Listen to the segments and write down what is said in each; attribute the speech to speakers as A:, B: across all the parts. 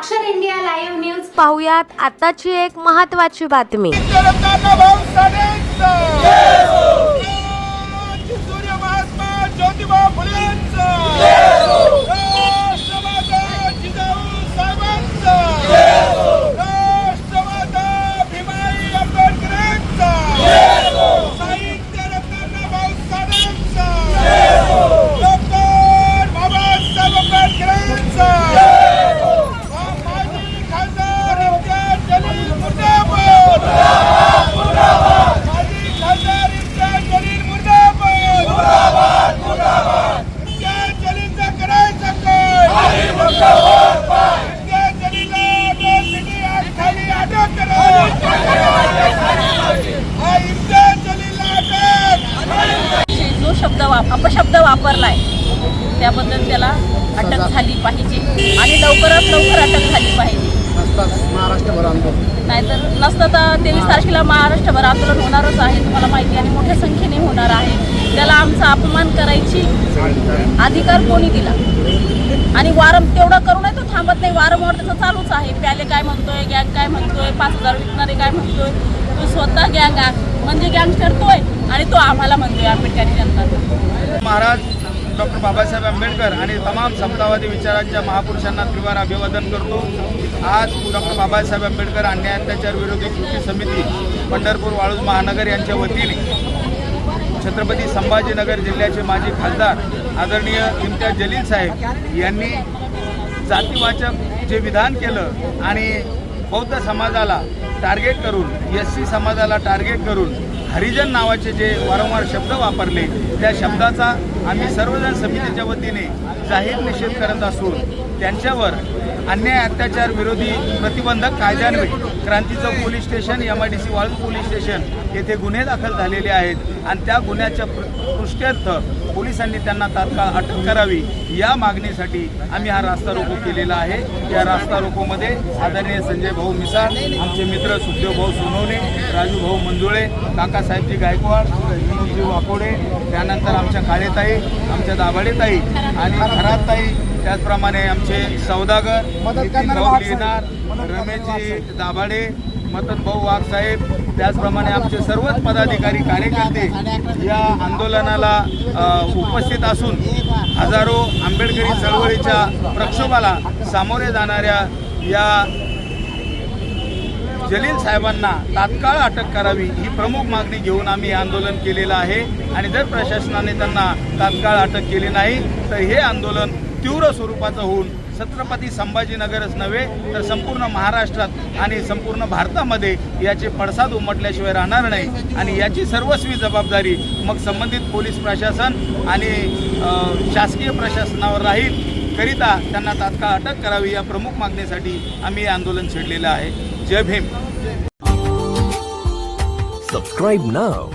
A: साक्षर India live news. पाहुयात आताची एक महत्वाची बातमी
B: जगताना भाऊ साठेंचा सूर्य महात्मा ज्योतिबा फुलेंचा राष्ट्रमाता जिजाऊ साहेबांचा राष्ट्रमाता भीमाई आंबेडकरांचा साहित्य रत्नांना भाऊ साठेंचा डॉक्टर बाबासाहेब आंबेडकरांचा माजी खासदार इम्तियाज जलील मुर्दाबाद माजी खासदार इम्तियाज जलील मुर्दाबाद इम्तियाज जलीलचा करायचा काय इम्तियाज जलीलला atrocity act खाली अटक करा हा इम्तियाज जलीलला अटक
C: जो शब्द वाप अपशब्द वापरलाय. त्याबद्दल त्याला अटक झाली पाहिजे. आणि लवकरात लवकर अटक झाली पाहिजे.
D: महाराष्ट्रभर आंदोलन.
C: नाहीतर नसतं तर तेवीस तारखेला महाराष्ट्रभर आंदोलन होणारच आहे तुम्हाला माहिती आणि मोठ्या संख्येने होणार आहे. त्याला आमचा अपमान करायची अधिकार कोणी दिला? आणि वारं तेवढं करूनही तो थांबत नाही. वारंवार त्याचं चालूच आहे. प्याले काय म्हणतोय गँग काय म्हणतोय पाच हजार विकणारे काय म्हणतोय? तो स्वतः गँग म्हणजे गँग करतोय आणि तो आम्हाला म्हणतोय आंबेडकरी जनता.
B: महाराज डॉक्टर बाबासाहेब आंबेडकर आणि तमाम समतावादी विचारांच्या महापुरुषांना त्रिवार अभिवादन करतो. आज डॉक्टर बाबासाहेब आंबेडकर अन्याय अत्याचार विरोधी कृती समिती पंढरपूर वाळूज महानगर यांच्या वतीने छत्रपती संभाजीनगर जिल्ह्याचे माजी खासदार आदरणीय इम्तियाज जलील साहेब यांनी जातीवाचक जे विधान केलं आणि बौद्ध समाजाला टार्गेट करून एस सी समाजाला टार्गेट करून हरिजन नावाचे जे वारंवार शब्द वापरले त्या शब्दाचा आम्ही सर्वजण समितीच्या वतीने जाहीर निषेध करत असून त्यांच्यावर अन्याय अत्याचार विरोधी प्रतिबंधक कायद्यान्वये Kranti Chowk police station M I D C वाळू पोलीस स्टेशन येथे गुन्हे दाखल झालेले आहेत. आणि त्या गुन्ह्याच्या पृष्ट्यर्थ पोलिसांनी त्यांना तात्काळ अटक करावी. या मागणीसाठी आम्ही हा रास्ता रोको केलेला आहे. या रास्ता रोकोमध्ये आदरणीय संजय भाऊ मिसाळ आमचे मित्र सुखदेव भाऊ सोनवणे राजू भाऊ मंजुळे काकासाहेबजी गायकवाड विनोदजी वाकोडे त्यानंतर आमच्या काळेताई आमच्या दाभाडेताई आणि खराताई त्याचप्रमाणे आमचे सौदागर भाऊ लिहिणार रमेशजी दाभाडे मदन भाऊ वाघ साहेब त्याचप्रमाणे आमचे सर्वच पदाधिकारी कार्यकर्ते या आंदोलनाला उपस्थित असून हजारो आंबेडकरी चळवळीच्या प्रक्षोभाला सामोरे जाणाऱ्या या जलील साहेबांना तात्काळ अटक करावी ही प्रमुख मागणी घेऊन आम्ही आंदोलन केलेलं आहे. आणि जर प्रशासनाने त्यांना तात्काळ अटक केली नाही तर हे आंदोलन तीव्र स्वरूपाचं होऊन छत्रपती संभाजीनगरच नव्हे तर संपूर्ण महाराष्ट्रात आणि संपूर्ण भारतामध्ये याचे पडसाद उमटल्याशिवाय राहणार नाही. आणि याची सर्वस्वी जबाबदारी मग संबंधित पोलीस प्रशासन आणि शासकीय प्रशासनावर राहील करिता त्यांना तात्काळ अटक करावी या प्रमुख मागणीसाठी आम्ही आंदोलन छेडलेलं आहे. Jai Bhim.
E: Subscribe now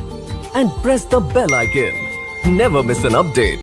E: and press the bell icon never miss an update